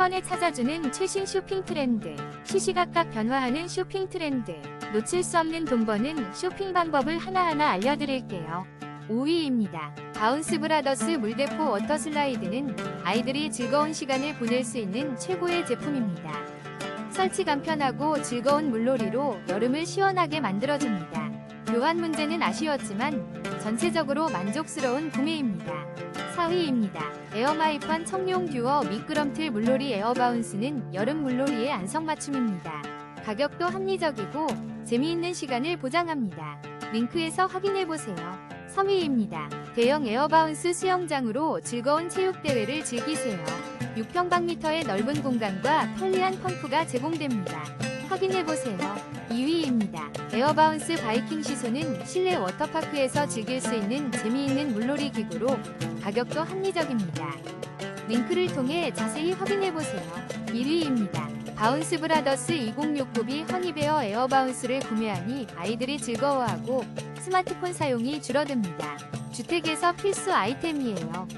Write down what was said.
번에 찾아주는 최신 쇼핑 트렌드, 시시각각 변화하는 쇼핑 트렌드, 놓칠 수 없는 돈 버는 쇼핑 방법을 하나하나 알려드릴게요. 5위입니다. 바운스 브라더스 물대포 워터 슬라이드는 아이들이 즐거운 시간을 보낼 수 있는 최고의 제품입니다. 설치 간편하고 즐거운 물놀이로 여름을 시원하게 만들어줍니다. 교환 문제는 아쉬웠지만 전체적으로 만족스러운 구매입니다. 4위입니다. 에어마이판 청룡 듀어 미끄럼틀 물놀이 에어바운스는 여름 물놀이의 안성맞춤입니다. 가격도 합리적이고 재미있는 시간을 보장합니다. 링크에서 확인해보세요. 3위입니다. 대형 에어바운스 수영장으로 즐거운 체육대회를 즐기세요. 6평방미터의 넓은 공간과 편리한 펌프가 제공됩니다. 확인해보세요. 2위입니다. 에어바운스 바이킹 시소는 실내 워터파크에서 즐길 수 있는 재미있는 물놀이 기구로 가격도 합리적입니다. 링크를 통해 자세히 확인해보세요. 1위입니다. 바운스 브라더스 2069B 허니베어 에어바운스를 구매하니 아이들이 즐거워하고 스마트폰 사용이 줄어듭니다. 주택에서 필수 아이템이에요.